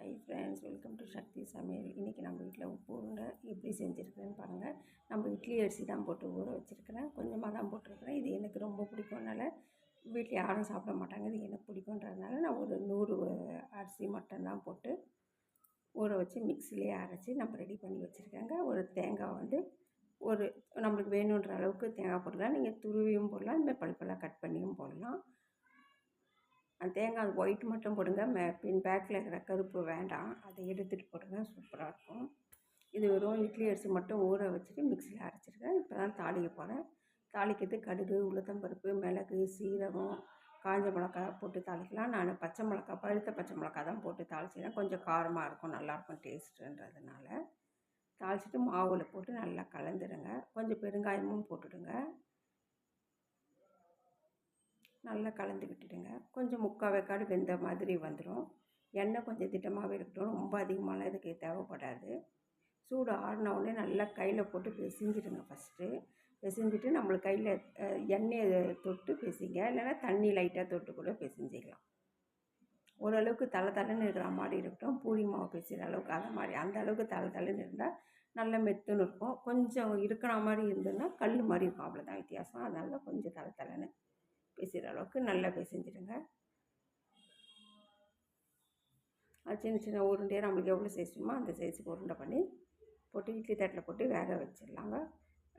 Hi friends welcome to Sakthi சமையல் இன்றைக்கி நம்ம வீட்டில் உப்பு உருண்டை எப்படி செஞ்சுருக்குறேன்னு பாருங்கள் நம்ம இட்லி அரிசி தான் போட்டு ஊற வச்சுருக்கிறேன். கொஞ்சமாக தான் போட்டிருக்கிறேன். இது எனக்கு ரொம்ப பிடிக்கும்னால வீட்டில் யாரும் சாப்பிட மாட்டாங்க. இது எனக்கு பிடிக்குன்றதுனால நான் ஒரு நூறு அரிசி மட்டும்தான் போட்டு ஊற வச்சு மிக்சிலேயே அரைச்சி நம்ம ரெடி பண்ணி வச்சுருக்கேங்க. ஒரு தேங்காய் வந்து ஒரு நம்மளுக்கு வேணுன்ற அளவுக்கு தேங்காய் போடலாம் நீங்கள் துருவியும் போடலாம். இந்தமாதிரி பழுப்பெல்லாம் கட் பண்ணியும் போடலாம். அந்த தேங்காய் ஒயிட் மட்டும் போடுங்க. மே பின் பேக்கில் இருக்கிற கருப்பு வேண்டாம். அதை எடுத்துகிட்டு போடுங்க. சூப்பராக இருக்கும். இது வெறும் இட்லி அரிசி மட்டும் ஊற வச்சுட்டு மிக்சியில் அரைச்சிருக்கேன் இப்போ தான் தாளிக்க போகிறேன் தாளிக்கிறது கடுகு உளுத்தம்பருப்பு மிளகு சீரகம் காஞ்ச மிளகா போட்டு தாளிக்கலாம். நான் பச்சை மிளகா பழுத்த பச்சை மிளகா தான் போட்டு தாளிச்சிக்கிறேன் கொஞ்சம் காரமாக இருக்கும். நல்லாயிருக்கும் டேஸ்ட்டுன்றதுனால தாளிச்சிட்டு மாவில் போட்டு நல்லா கலந்துடுங்க கொஞ்சம் பெருங்காயமும் போட்டுடுங்க. நல்லா கலந்து விட்டுடுங்க. கொஞ்சம் முக்கால் வேக்காடு வெந்த மாதிரி வந்துடும் எண்ணெய் கொஞ்சம் திட்டமாகவே இருக்கட்டும். ரொம்ப அதிகமான இதுக்கு தேவைப்படாது. சூடு ஆறினவுடனே நல்லா கையில் போட்டு பிசைஞ்சிடுங்க ஃபஸ்ட்டு. பிசைஞ்சிட்டு நம்மளுக்கு கையில் எண்ணெயை தொட்டு பிசைங்க. இல்லைன்னா தண்ணி லைட்டாக தொட்டு கூட பிசைஞ்சிக்கலாம். ஓரளவுக்கு தலை தலைன்னு இருக்கிற மாதிரி இருக்கட்டும். பூரி மாவு பிசைகிற அளவுக்கு அந்த மாதிரி அந்த அளவுக்கு தலை தலைன்னு இருந்தால் நல்ல மெத்துன்னு இருக்கும். கொஞ்சம் இருக்கிற மாதிரி இருந்ததுன்னா கல் மாதிரி இருக்கும். அவ்வளோதான் வித்தியாசம். அதனால கொஞ்சம் தலை தலைன்னு பிசைகிற அளவுக்கு நல்லா பிசைஞ்சிடுங்க. சின்ன சின்ன உருண்டையாக நம்மளுக்கு எவ்வளோ சைஸ் வேணுமோ அந்த சைஸுக்கு உருண்டை பண்ணி போட்டு இட்லி தட்டில் போட்டு வேக வச்சிடலாங்க.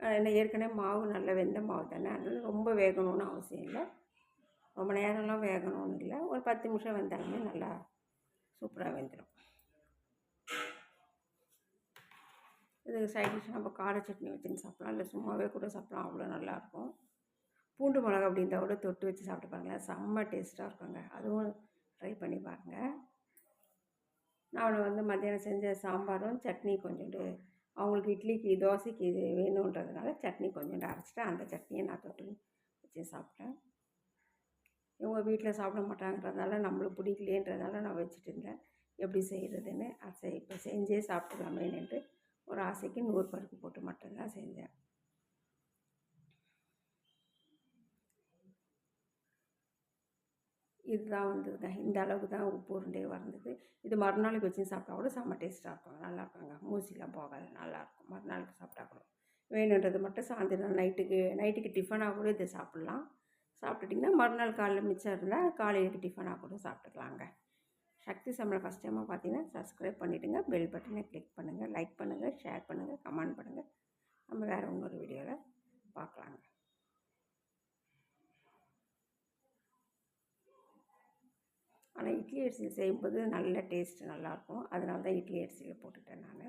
ஏன்னா ஏற்கனவே மாவு நல்லா வெந்த மாவு தானே அதனால் ரொம்ப வேகணும்னு அவசியம் இல்லை. ரொம்ப நேரம்லாம் வேகணும்னு இல்லை. ஒரு பத்து நிமிஷம் வெந்தாலுமே நல்லா சூப்பராக வெந்துடும் இது சைட் டிஷ் நம்ம கார சட்னி வச்சுன்னு சாப்பிட்லாம். இல்லை சும்மாவே கூட சாப்பிட்லாம். அவ்வளோ நல்லாயிருக்கும் பூண்டு மிளகா அப்படி இருந்தால் கூட தொட்டு வச்சு சாப்பிட்டு பாருங்களேன் செம்ம டேஸ்ட்டாக இருக்குங்க. அதுவும் ட்ரை பண்ணி பாருங்கள் நான் வந்து மத்தியானம் செஞ்ச சாம்பாரும் சட்னி கொஞ்சோண்டு அவங்களுக்கு இட்லிக்கு தோசைக்கு இது வேணுன்றதுனால சட்னி கொஞ்சோண்டு அரைச்சிட்டு அந்த சட்னியை நான் தொட்டு வச்சு சாப்பிட்டேன். இவங்க வீட்டில் சாப்பிட மாட்டாங்கிறதுனால நம்மளுக்கு பிடிக்கலேன்றதுனால நான் வச்சுட்டு இருந்தேன். எப்படி செய்கிறதுன்னு அதை இப்போ செஞ்சே சாப்பிட்டுக்கலாமேன்ட்டு ஒரு ஆசைக்கு நூறு பருப்பு போட்டு மட்டும்தான் செஞ்சேன். இதுதான் வந்ததுங்க இந்த அளவுக்கு தான் உப்பு உருண்டே வந்தது இது மறுநாளைக்கு வச்சு சாப்பிட்டா கூட செம்ம டேஸ்ட்டாக இருக்கும். நல்லா இருக்குங்க. மூசிலாம் போகாது. நல்லாயிருக்கும் மறுநாளுக்கு சாப்பிட்டா கூட. வேணுன்றது மட்டும் சாயந்தரம் நைட்டுக்கு நைட்டுக்கு டிஃபனாக கூட இதை சாப்பிட்லாம். சாப்பிட்டுட்டிங்கன்னா மறுநாள் காலையில் மிச்சம் இருந்தால் காலையிலுக்கு டிஃபனாக கூட சாப்பிட்டுக்கலாங்க. சக்தி சம்பளம் ஃபஸ்ட் டைமாக பார்த்தீங்கன்னா சப்ஸ்கிரைப் பண்ணிவிடுங்க பெல் பட்டனை கிளிக் பண்ணுங்கள் லைக் பண்ணுங்கள் ஷேர் பண்ணுங்கள் கமெண்ட் பண்ணுங்கள் நம்ம வேறு இன்னொரு வீடியோவில் ஆனால் இட்லி அரிசியில் செய்யும்போது நல்ல டேஸ்ட்டு நல்லாயிருக்கும். அதனால தான் இட்லி அரிசியில் போட்டுட்டேன் நான்.